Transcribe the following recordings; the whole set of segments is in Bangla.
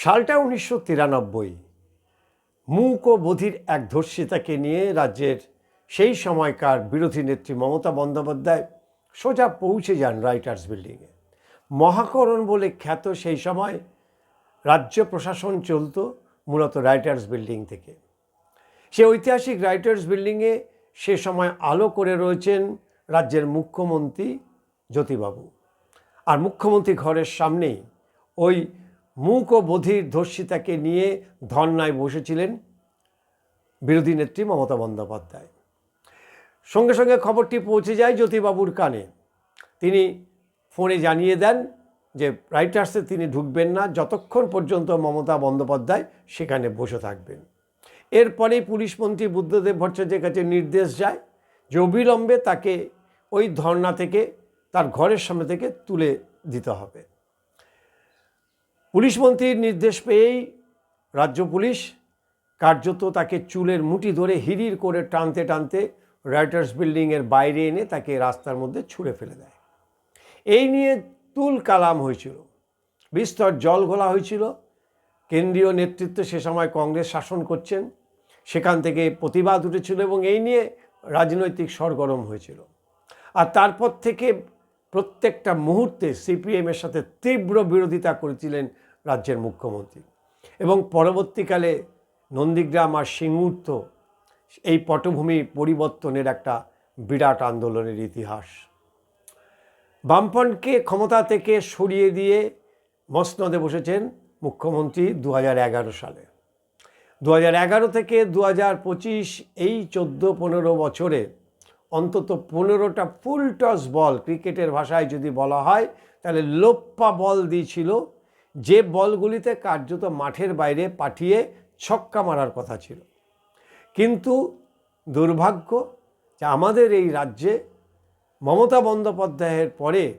সালটা উনিশশো তিরানব্বই। মূক ও বধির এক ধর্ষিতাকে নিয়ে রাজ্যের সেই সময়কার বিরোধী নেত্রী মমতা বন্দ্যোপাধ্যায় সোজা পৌঁছে যান রাইটার্স বিল্ডিংয়ে। মহাকরণ বলে খ্যাত সেই সময় রাজ্য প্রশাসন চলত মূলত রাইটার্স বিল্ডিং থেকে। সে ঐতিহাসিক রাইটার্স বিল্ডিংয়ে সে সময় আলো করে রয়েছেন রাজ্যের মুখ্যমন্ত্রী জ্যোতিবাবু। আর মুখ্যমন্ত্রী ঘরের সামনেই ওই মূক ও বধির ধর্ষিতাকে নিয়ে ধর্নায় বসেছিলেন বিরোধী নেত্রী মমতা বন্দ্যোপাধ্যায়। সঙ্গে সঙ্গে খবরটি পৌঁছে যায় জ্যোতিবাবুর কানে। তিনি ফোনে জানিয়ে দেন যে রাইটার্সে তিনি ঢুকবেন না, যতক্ষণ পর্যন্ত মমতা বন্দ্যোপাধ্যায় সেখানে বসে থাকবেন। এরপরেই পুলিশ মন্ত্রী বুদ্ধদেব ভট্টাচার্যের কাছে নির্দেশ যায় যে অবিলম্বে তাকে ওই ধর্না থেকে তার ঘরের সামনে থেকে তুলে দিতে হবে। পুলিশ মন্ত্রীর নির্দেশ পেয়েই রাজ্য পুলিশ কার্যত তাকে চুলের মুঠি ধরে হিরির করে টানতে টানতে রাইটার্স বিল্ডিংয়ের বাইরে এনে তাকে রাস্তার মধ্যে ছুঁড়ে ফেলে দেয়। এই নিয়ে তুল কালাম হয়েছিল, বিস্তর জল ঘোলা হয়েছিল। কেন্দ্রীয় নেতৃত্ব সে সময় কংগ্রেস শাসন করছেন, সেখান থেকে প্রতিবাদ উঠেছিল এবং এই নিয়ে রাজনৈতিক সরগরম হয়েছিল। আর তারপর থেকে প্রত্যেকটা মুহূর্তে সিপিএমের সাথে তীব্র বিরোধিতা করেছিলেন রাজ্যের মুখ্যমন্ত্রী। এবং পরবর্তীকালে নন্দীগ্রাম আর সিঙ্গুর্ত এই পটভূমি পরিবর্তনের একটা বিরাট আন্দোলনের ইতিহাস। বামপন্থকে ক্ষমতা থেকে সরিয়ে দিয়ে মসনদে বসেছেন মুখ্যমন্ত্রী দু হাজার এগারো সালে। দু থেকে দু এই চোদ্দ পনেরো বছরে অন্তত পনেরোটা ফুল টস বল ক্রিকেটের ভাষায় যদি বলা হয়, তাহলে লোপ্পা বল দিয়েছিল। যে বলগুলিতে কার্যত মাঠের বাইরে পাঠিয়ে ছক্কা মারার কথা ছিল। কিন্তু দুর্ভাগ্য যে আমাদের এই রাজ্যে মমতা বন্দ্যোপাধ্যায়ের পরে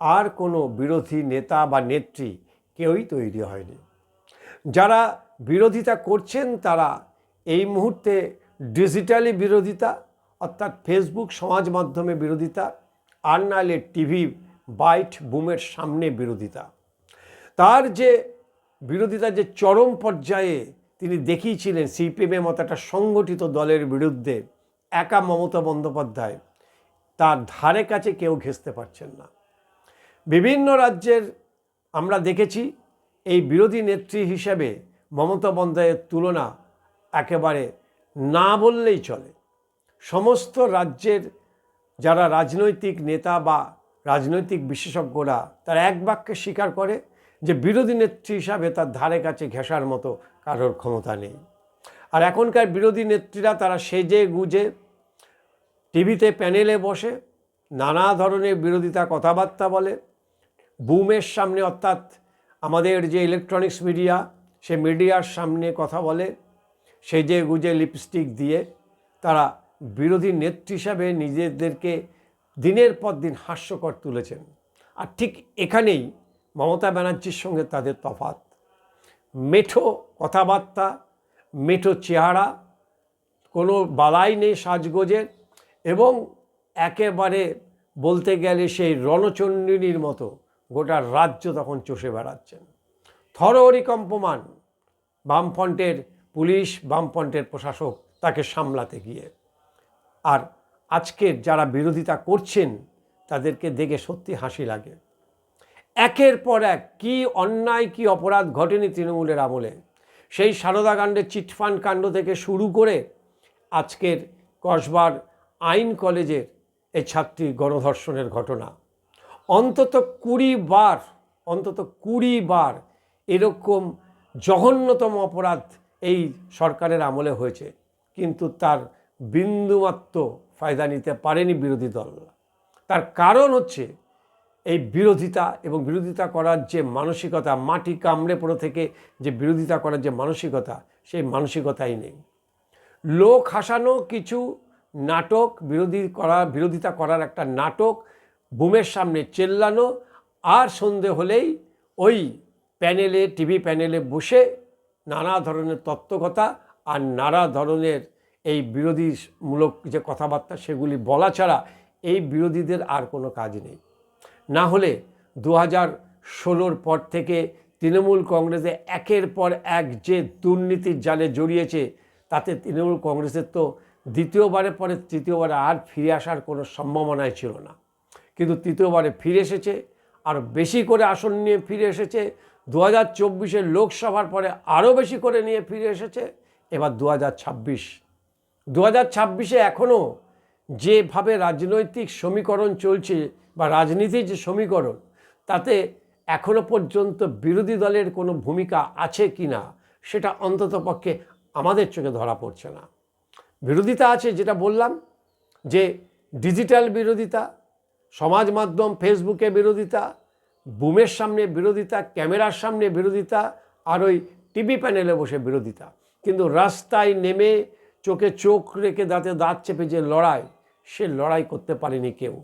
আর কোনো বিরোধী নেতা বা নেত্রী কেউই তৈরি হয়নি। যারা বিরোধিতা করছেন তারা এই মুহূর্তে ডিজিটালি বিরোধিতা অর্থাৎ ফেসবুক সমাজ মাধ্যমে বিরোধিতা আর নাহলে টিভি বাইট বুমের সামনে বিরোধিতা। তার যে বিরোধিতা যে চরম পর্যায়ে তিনি দেখিয়েছিলেন সিপিএমের মতো একটা সংগঠিত দলের বিরুদ্ধে একা মমতা বন্দ্যোপাধ্যায়, তার ধারে কাছে কেউ ঘেঁচতে পারছেন না। বিভিন্ন রাজ্যের আমরা দেখেছি এই বিরোধী নেত্রী হিসেবে মমতা বন্দ্যোপাধ্যায়ের তুলনা একেবারে না বললেই চলে। সমস্ত রাজ্যের যারা রাজনৈতিক নেতা বা রাজনৈতিক বিশেষজ্ঞরা, তারা এক বাক্যে স্বীকার করে যে বিরোধী নেত্রী হিসাবে তার ধারে কাছে ঘেঁষার মতো কারোর ক্ষমতা নেই। আর এখনকার বিরোধী নেত্রীরা, তারা সেজে গুজে টিভিতে প্যানেলে বসে নানা ধরনের বিরোধিতা কথাবার্তা বলে। বুমের সামনে অর্থাৎ আমাদের যে ইলেকট্রনিক্স মিডিয়া সে মিডিয়ার সামনে কথা বলে, সেজে গুজে লিপস্টিক দিয়ে তারা বিরোধী নেত্রী হিসাবে নিজেদেরকে দিনের পর দিন হাস্যকর তুলেছেন। আর ঠিক এখানেই মমতা ব্যানার্জির সঙ্গে তাদের তফাত মেঠো কথাবার্তা, মেঠো চেহারা, কোনো বালাই নেই সাজগোজের এবং একেবারে বলতে গেলে সেই রণচণ্ডিনীর মতো গোটা রাজ্য তখন চষে বেড়াচ্ছেন। থরহরিকম্পমান বামফ্রন্টের পুলিশ, বামফ্রন্টের প্রশাসক তাকে সামলাতে গিয়ে। আর আজকের যারা বিরোধিতা করছেন, তাদেরকে দেখে সত্যি হাসি লাগে। একের পর এক কী অন্যায়, কী অপরাধ ঘটেনি তৃণমূলের আমলে। সেই সারদাকাণ্ডের চিটফান্ড কাণ্ড থেকে শুরু করে আজকের কসবার আইন কলেজের এই ছাত্রী গণধর্ষণের ঘটনা। অন্তত কুড়ি বার, অন্তত কুড়ি বার এরকম জঘন্যতম অপরাধ এই সরকারের আমলে হয়েছে। কিন্তু তার বিন্দুমাত্র ফায়দা নিতে পারেনি বিরোধী দল। তার কারণ হচ্ছে এই বিরোধিতা এবং বিরোধিতা করার যে মানসিকতা, মাটি কামড়ে পড়ে থেকে যে বিরোধিতা করার যে মানসিকতা, সেই মানসিকতাই নেই। লোক হাসানো কিছু নাটক, বিরোধী করা, বিরোধিতা করার একটা নাটক বুমের সামনে চেল্লানো আর সন্ধে হলেই ওই প্যানেলে, টিভি প্যানেলে বসে নানা ধরনের তত্ত্বকথা আর নানা ধরনের এই বিরোধীমূলক যে কথাবার্তা সেগুলি বলা ছাড়া এই বিরোধীদের আর কোনো কাজ নেই। না হলে দু হাজার ষোলোর পর থেকে তৃণমূল কংগ্রেসে একের পর এক যে দুর্নীতির জালে জড়িয়েছে, তাতে তৃণমূল কংগ্রেসের তো দ্বিতীয়বারের পরে তৃতীয়বারে আর ফিরে আসার কোনো সম্ভাবনাই ছিল না। কিন্তু তৃতীয়বারে ফিরে এসেছে, আর বেশি করে আসন নিয়ে ফিরে এসেছে দু হাজার লোকসভার পরে আরও বেশি করে নিয়ে ফিরে এসেছে, এবার দু হাজার ছাব্বিশ দু হাজার ছাব্বিশে এখনও যেভাবে রাজনৈতিক সমীকরণ চলছে বা রাজনীতির যে সমীকরণ, তাতে এখনও পর্যন্ত বিরোধী দলের কোনো ভূমিকা আছে কি না, সেটা অন্ততপক্ষে আমাদের চোখে ধরা পড়ছে না। বিরোধিতা আছে যেটা বললাম, যে ডিজিটাল বিরোধিতা, সমাজ মাধ্যম, ফেসবুকে বিরোধিতা, বুমের সামনে বিরোধিতা, ক্যামেরার সামনে বিরোধিতা, আর ওই টিভি প্যানেলে বসে বিরোধিতা। কিন্তু রাস্তায় নেমে চোখে চোখ রেখে দাঁতে দাঁত চেপে যে লড়াই, সে লড়াই করতে পারেনি কেউ।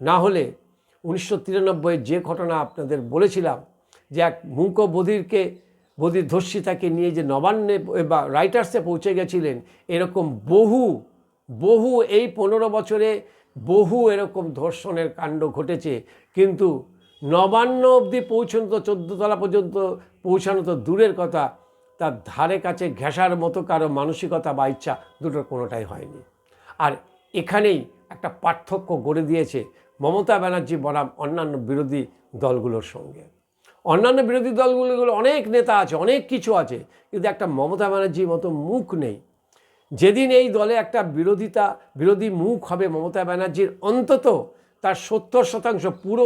না হলে উনিশশো যে ঘটনা আপনাদের বলেছিলাম, যে এক মূক বধিরকে বধির ধর্ষিতাকে নিয়ে যে নবান্নে বা রাইটার্সে পৌঁছে গেছিলেন, এরকম বহু বহু এই পনেরো বছরে বহু এরকম ধর্ষণের কাণ্ড ঘটেছে। কিন্তু নবান্ন অবধি পৌঁছানো তো চোদ্দতলা পর্যন্ত পৌঁছানো তো দূরের কথা। তার ধারে কাছে ঘেঁষার মতো কারও মানসিকতা বা ইচ্ছা দুটোর কোনোটাই হয়নি। আর এখানেই একটা পার্থক্য গড়ে দিয়েছে মমতা ব্যানার্জি বনাম অন্যান্য বিরোধী দলগুলোর সঙ্গে। অন্যান্য বিরোধী দলগুলো অনেক নেতা আছে, অনেক কিছু আছে, কিন্তু একটা মমতা ব্যানার্জির মতো মুখ নেই। যেদিন এই দলে একটা বিরোধিতা, বিরোধী মুখ হবে মমতা ব্যানার্জির, অন্তত তার সত্তর শতাংশ পুরো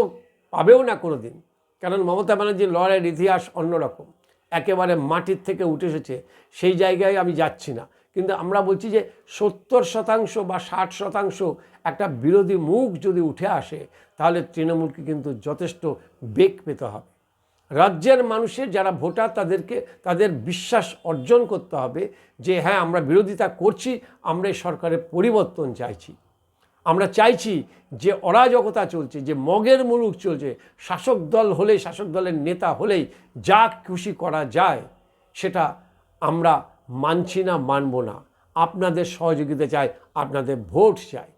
পাবেও না কোনো দিন কারণ মমতা ব্যানার্জির লড়াইয়ের ইতিহাস অন্যরকম। একেবারে মাটির থেকে উঠে এসেছে, সেই জায়গায় আমি যাচ্ছি না। কিন্তু আমরা বলছি যে সত্তর শতাংশ বা ষাট শতাংশ একটা বিরোধী মুখ যদি উঠে আসে, তাহলে তৃণমূলকে কিন্তু যথেষ্ট বেগ পেতে হবে। রাজ্যের মানুষের যারা ভোটার, তাদেরকে, তাদের বিশ্বাস অর্জন করতে হবে যে হ্যাঁ আমরা বিরোধিতা করছি, আমরা এই সরকারের পরিবর্তন চাইছি। আমরা চাইছি যে অরাজকতা চলছে, যে মগের মুলুক চলছে, শাসক দল হলেই, শাসক দলের নেতা হলেই যা খুশি করা যায়, সেটা আমরা মানছি না, মানব না। আপনাদের সহযোগিতা চাই, আপনাদের ভোট চাই।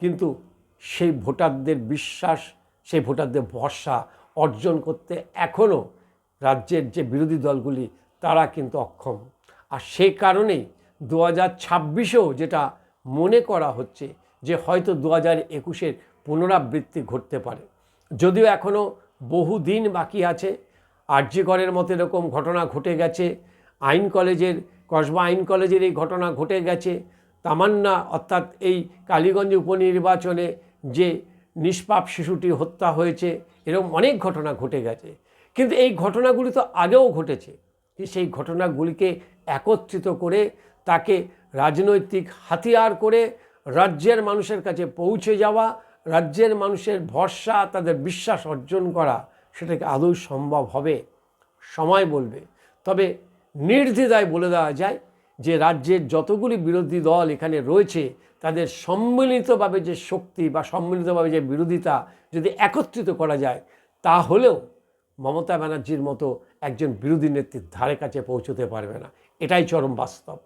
কিন্তু সেই ভোটারদের বিশ্বাস, সেই ভোটারদের ভরসা অর্জন করতে এখনও রাজ্যের যে বিরোধী দলগুলি, তারা কিন্তু অক্ষম। আর সেই কারণেই দু হাজার যেটা মনে করা হচ্ছে যে হয়তো দু হাজার একুশের পুনরাবৃত্তি ঘটতে পারে। যদিও এখনও বহু দিন বাকি আছে আর্যিকরের মতো এরকম ঘটনা ঘটে গেছে, আইন কলেজের, কসবা আইন কলেজের এই ঘটনা ঘটে গেছে। তামান্না অর্থাৎ এই কালীগঞ্জ উপনির্বাচনে যে নিষ্পাপ শিশুটি হত্যা হয়েছে, এরকম অনেক ঘটনা ঘটে গেছে। কিন্তু এই ঘটনাগুলি তো আগেও ঘটেছে। সেই ঘটনাগুলিকে একত্রিত করে তাকে রাজনৈতিক হাতিয়ার করে রাজ্যের মানুষের কাছে পৌঁছে যাওয়া, রাজ্যের মানুষের ভরসা, তাদের বিশ্বাস অর্জন করা, সেটাকে আদৌ সম্ভব হবে? সময় বলবে। তবে নির্দ্বিধায় বলে দেওয়া যায় যে রাজ্যের যতগুলি বিরোধী দল এখানে রয়েছে, তাদের সম্মিলিতভাবে যে শক্তি বা সম্মিলিতভাবে যে বিরোধিতা যদি একত্রিত করা যায়, তাহলেও মমতা ব্যানার্জির মতো একজন বিরোধী নেত্রীর ধারে কাছে পৌঁছতে পারবে না। এটাই চরম বাস্তব।